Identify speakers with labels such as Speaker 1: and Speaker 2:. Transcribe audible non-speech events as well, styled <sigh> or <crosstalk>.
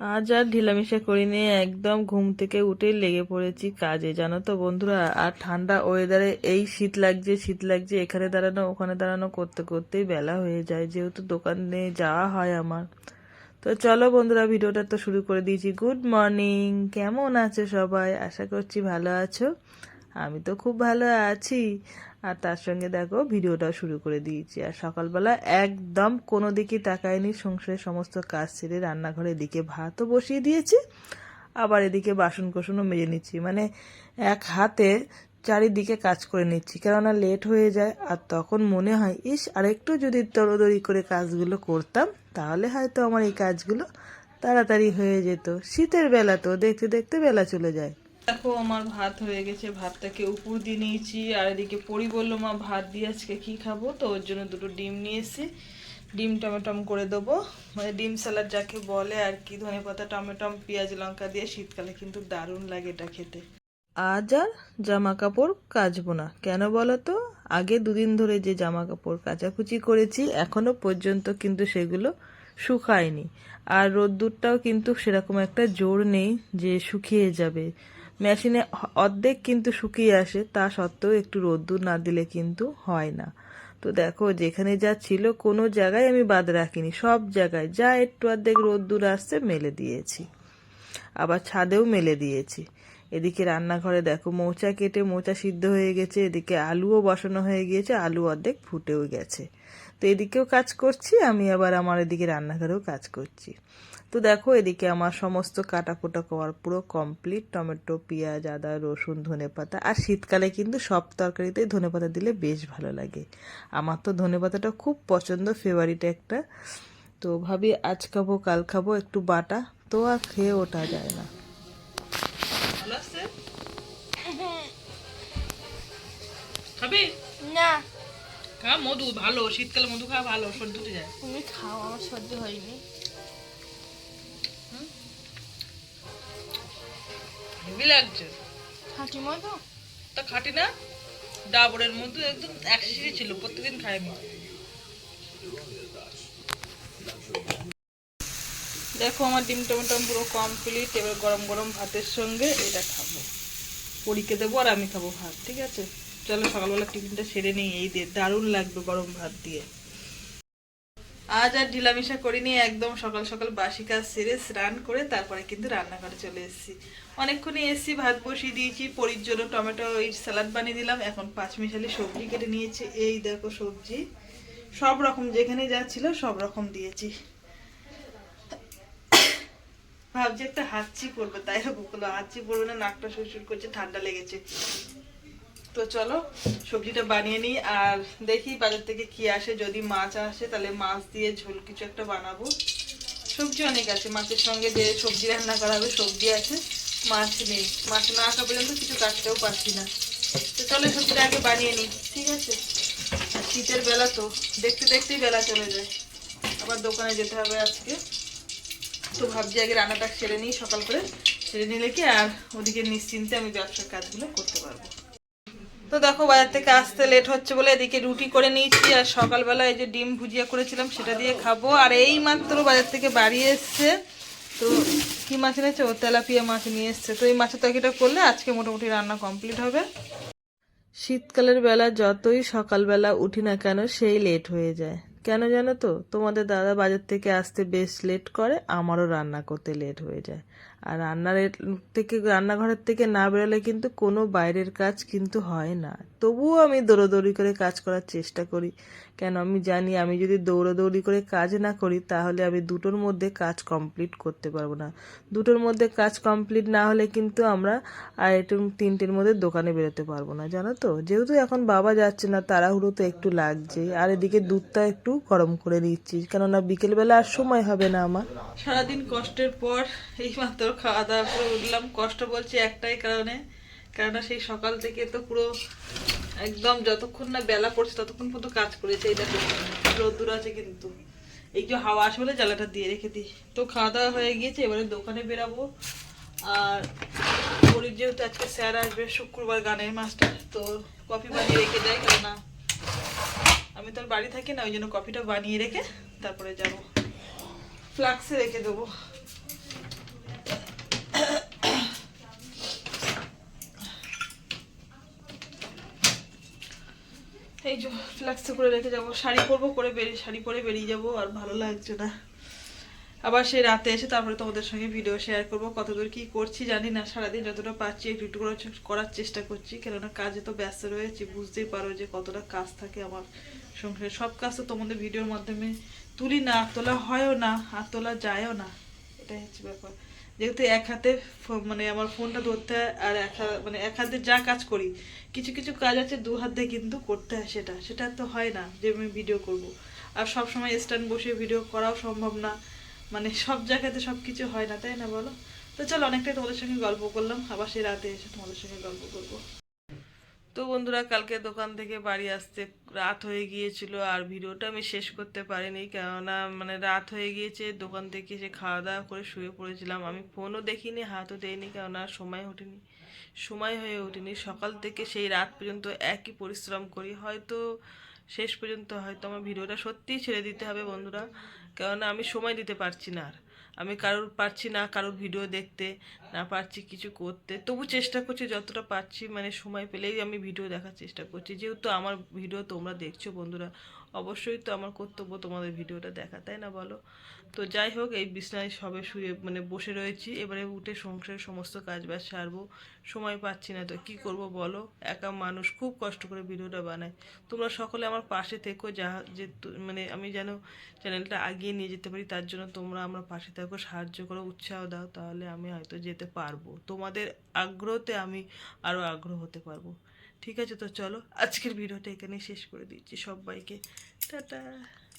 Speaker 1: আজ আর ঢিলামিশা করিনি, একদম ঘুম থেকে উঠেই লেগে পড়েছি কাজে। জানো তো বন্ধুরা, আর ঠান্ডা ওয়েদারে এই শীত লাগছে শীত লাগছে, এখানে দাঁড়ানো, ওখানে দাঁড়ানো করতে করতেই বেলা হয়ে যায়, যেহেতু দোকানে যাওয়া হয় আমার। তো চলো বন্ধুরা, ভিডিওটা তো শুরু করে দিয়েছি। গুড মর্নিং কেমন আছো সবাই? আশা করছি ভালো আছো। আমি তো খুব ভালো আছি। আর তার সঙ্গে দেখো ভিডিওটাও শুরু করে দিয়েছি। আর সকালবেলা একদম কোনো দিকে তাকায়নি, সংসারের সমস্ত কাজ ছেড়ে রান্নাঘরের দিকে ভাতও বসিয়ে দিয়েছি, আবার এদিকে বাসন কোসনও মেজে নিচ্ছি। মানে এক হাতে চারিদিকে কাজ করে নিচ্ছি, কেননা লেট হয়ে যায় আর তখন মনে হয়, ইস, আরেকটু যদি তড়দড়ি করে কাজগুলো করতাম, তাহলে হয়তো আমার এই কাজগুলো তাড়াতাড়ি হয়ে যেত। শীতের বেলা তো দেখতে দেখতে বেলা চলে যায়। দেখো আমার ভাত হয়ে গেছে, ভাতটাকে উপর দিয়ে নিয়েছি, আর এদিকে পরি বলল, মা, ভাত দিয়ে আজকে কি খাব? তো ওর জন্য দুটো ডিম নিয়ে এসেছি। ডিম টমেটম করে দেবো। মানে ডিম স্যালাড যাকে বলে আর কি, ধনে পাতা, টমেটম, পেঁয়াজ, লঙ্কা দিয়ে শীতকালে কিন্তু দারুণ লাগে এটা খেতে। আজ আর জামা কাপড় কাচবো না। কেন বলো তো? আগে দুদিন ধরে যে জামা কাপড় কাচাকুচি করেছি, এখনও পর্যন্ত কিন্তু সেগুলো শুকায়নি। আর রোদ্দুরটাও কিন্তু সেরকম একটা জোর নেই যে শুকিয়ে যাবে। মেশিনে অর্ধেক কিন্তু শুকিয়ে আসে, তা সত্ত্বেও একটু রোদ্দুর না দিলে কিন্তু হয় না। তো দেখো, যেখানে যা ছিল কোনো জায়গায় আমি বাদ রাখিনি, সব জায়গায় যা একটু অর্ধেক রোদ্দুর আসছে মেলে দিয়েছি। আবার ছাদেও মেলে দিয়েছি। এদিকে রান্নাঘরে দেখো মৌচা কেটে মৌচা সিদ্ধ হয়ে গেছে, এদিকে আলুও বসানো হয়ে গিয়েছে, আলু অর্ধেক ফুটেও গেছে। তো এদিকেও কাজ করছি, আমি আবার আমার এদিকে রান্নাঘরেও কাজ করছি। তো দেখো এদিকে আমার সমস্ত কাটা ফোটা করার পুরো কমপ্লিট টমেটো, পেঁয়াজ, আদা, রসুন, ধনে পাতা, আর শীতকালে কিন্তু সব তরকারিতেই ধনে পাতা দিলে বেশ ভালো লাগে। আমার তো ধনে পাতাটা খুব পছন্দ ফেভারিট একটা। তো ভাবি আজ খাব, কাল খাব, একটু বাটা, তো আর খেয়ে ওঠা যায় না। ভালো আছে? <laughs> খাবি?
Speaker 2: না।
Speaker 1: খা মধু ভালো শীতকালে মধু খাওয়া ভালো সর্দি উঠে যায়।
Speaker 2: তুমি খাও আমার সহ্য হয়নি।
Speaker 1: হেভি লাগছে।
Speaker 2: খাঁটি মতো
Speaker 1: তা খাটি না। ডাবরের মধ্যে একদম এক শিশি ছিল প্রত্যেকদিন খাই আমি। দেখো আমার ডিম টমেটো পুরো কমপ্লিট এবার গরম গরম ভাতের সঙ্গে এটা খাব। পরীকে দেবো আর আমি খাব ভাত, ঠিক আছে? চলো সকালবেলা টিফিনটা সেরে নিই, এই দিয়ে দারুণ লাগবে গরম ভাত দিয়ে। আজ আর ঢিলামিশা করিনি, একদম সকাল সকাল বাসি কাজ সেরে স্নান করে তারপরে কিন্তু রান্নাঘরে চলে এসেছি। অনেকক্ষণই এসেছি, ভাত বসিয়ে দিয়েছি, পরির জন্য টমেটো ওই স্যালাড বানিয়ে দিলাম, এখন পাঁচ মিশালি সবজি কেটে নিয়েছি। এই দেখো সবজি, সব রকম যেখানে যা ছিল সব রকম দিয়েছি। ভাবছি একটা হাঁচি পড়বে তাই বুকলো? হাঁচি পড়বে না, নাকটা সুরসুর করছে, ঠান্ডা লেগেছে। তো চলো, সবজিটা বানিয়ে নিই, আর দেখি বাজার থেকে কি আসে। যদি মাছ আসে, তাহলে মাছ দিয়ে ঝোল কিছু একটা বানাবো। সবজি অনেক আছে, মাছের সঙ্গে যে সবজি রান্না করা হবে, সবজি আছে। মাছ নেই। মাছ না আসা পর্যন্ত কিছু কাটতেও পারছি না। তো চলো, সবজিটা আগে বানিয়ে নিই, ঠিক আছে? শীতের বেলা তো, দেখতে দেখতেই বেলা চলে যায়। আবার দোকানে যেতে হবে আজকে। তো ভাবছি আগে রান্নাটা সেরে নিই, সকাল করে সেরে নিলে কি আর ওদিকে নিশ্চিন্তে আমি ব্যবসার কাজগুলো করতে পারব। তো দেখো বাজার থেকে আসতে লেট হচ্ছে বলে এদিকে রুটি করে নিয়েছি, আর সকালবেলা এই যে ডিম ভুজিয়া করেছিলাম সেটা দিয়ে খাব। আর এই মাত্র বাজার থেকে বাড়ি এসছে, তো কি মাছ এনেছে? ও তেলাপিয়া মাছ নিয়ে এসছে। তো এই মাছের তরকারিটা করলে আজকে মোটামুটি রান্না কমপ্লিট হবে। শীতকালের বেলা যতই সকালবেলা উঠি না কেন, সেই লেট হয়ে যায়। কেন জানো তো? তোমাদের দাদা বাজার থেকে আসতে বেশ লেট করে, আমারও রান্না করতে লেট হয়ে যায়। আর রান্নার থেকে, রান্নাঘরের থেকে না বেরোলে কিন্তু কোনো বাইরের কাজ কিন্তু হয় না। তবুও আমি দৌড়োদৌড়ি করে কাজ করার চেষ্টা করি। কেন? আমি জানি আমি যদি দৌড়োদৌড়ি করে কাজ না করি, তাহলে আমি দুটোর মধ্যে কাজ কমপ্লিট করতে পারব না। দুটোর মধ্যে কাজ কমপ্লিট না হলে কিন্তু আমরা আড়াইটে তিনটের মধ্যে দোকানে বেরোতে পারব না, জানো তো? যেহেতু এখন বাবা যাচ্ছে না, তাড়াহুড়ো তো একটু লাগছে। আর এদিকে দুধটা একটু গরম করে নিচ্ছি। কেননা বিকেলবেলা আর সময় হবে না আমার। সারাদিন কষ্টের পর এই মাত্র খাওয়া দাওয়া করে উঠলাম, কষ্ট বলছি একটাই কারণে। কেননা সেই সকাল থেকে তো পুরো একদম যতক্ষণ না বেলা পড়ছে ততক্ষণ পর্যন্ত কাজ করেছে দেখো রোদ্দুর আছে কিন্তু। এই যে হাওয়া আসবে বলে জ্বালাটা দিয়ে রেখে দিই। তো খাওয়া দাওয়া হয়ে গিয়েছে, এবারে দোকানে বেরাবো। আর পরির যেহেতু আজকে স্যার আসবে, শুক্রবার গানের মাস্টার, তো কফি বানিয়ে রেখে যাই কেননা আমি তো আর বাড়ি থাকি না, ওই জন্য কফিটা বানিয়ে রেখে তারপরে যাব। ফ্লাক্সে রেখে দেবো। এই যে ফ্লাক্সে করে রেখে যাব। শাড়ি পরবো, করে বেরিয়ে শাড়ি পরে বেরিয়ে যাব, আর ভালো লাগছে না। আবার সেই রাতে এসে তারপরে তোমাদের সঙ্গে ভিডিও শেয়ার করব, কতদূর কি করছি জানি না। সারাদিন যতটা পারছি একটু একটু করে করার চেষ্টা করছি, কেননা কাজে তো ব্যস্ত রয়েছি। বুঝতেই পারো যে কতটা কাজ থাকে আমার সংসারে। সব কাজ তো তোমাদের ভিডিওর মাধ্যমে তুলি না, তোলা হয়ও না, আর তোলা যায়ও না। এটাই হচ্ছে ব্যাপার। যেহেতু এক হাতে মানে আমার ফোনটা ধরতে হয় আর এক মানে এক হাতে যা কাজ করি, কিছু কিছু কাজ আছে দু হাত দিয়ে কিন্তু করতে হয় সেটা সেটা তো হয় না যে আমি ভিডিও করব। আর সব সময় স্ট্যান্ড বসে ভিডিও করাও সম্ভব না মানে সব জায়গাতে সব কিছু হয় না, তাই না বলো? তো চলো অনেকটাই তোমাদের সঙ্গে গল্প করলাম, আবার সেই রাতে এসে তোমাদের সঙ্গে গল্প করব। তো বন্ধুরা, কালকে দোকান থেকে বাড়ি আসতে রাত হয়ে গিয়েছিল আর ভিডিওটা আমি শেষ করতে পারিনি। কেননা মানে রাত হয়ে গিয়েছে, দোকান থেকে এসে খাওয়া দাওয়া করে শুয়ে পড়েছিলাম। আমি ফোনও দেখিনি, হাতও দেইনি, কেননা সময় ওঠেনি, সময় হয়ে ওঠেনি। সকাল থেকে সেই রাত পর্যন্ত একই পরিশ্রম করি। হয়তো শেষ পর্যন্ত, হয়তো আমার ভিডিওটা সত্যিই ছেড়ে দিতে হবে বন্ধুরা, কেননা আমি সময় দিতে পারছি না আর। আমি কারোর পারছি না কারোর ভিডিও দেখতে, না পারছি কিছু করতে। তবু চেষ্টা করছি যতটা পারছি মানে সময় পেলেই আমি ভিডিও দেখার চেষ্টা করছি। যেহেতু আমার ভিডিও তোমরা দেখছ বন্ধুরা অবশ্যই তো আমার কর্তব্য তোমাদের ভিডিওটা দেখা, তাই না বলো? তো যাই হোক, এই বিছনায় সবে শুয়ে মানে বসে রয়েছি। এবারে উঠে সংসারের সমস্ত কাজ বাজ সারবো। সময় পাচ্ছি না তো কি করব বলো? একা মানুষ খুব কষ্ট করে ভিডিওটা বানায়। তোমরা সকলে আমার পাশে থেকো, যা যে মানে আমি যেন চ্যানেলটা আগিয়ে নিয়ে যেতে পারি, তার জন্য তোমরা আমার পাশে থাকো, সাহায্য করো, উৎসাহ দাও, তাহলে আমি হয়তো যেতে পারব। তোমাদের আগ্রহতে আমি আরও আগ্রহ হতে পারব। ঠিক আছে তো চলো আজকের ভিডিওটা এখানে শেষ করে দিচ্ছি সবাইকে। টাটা।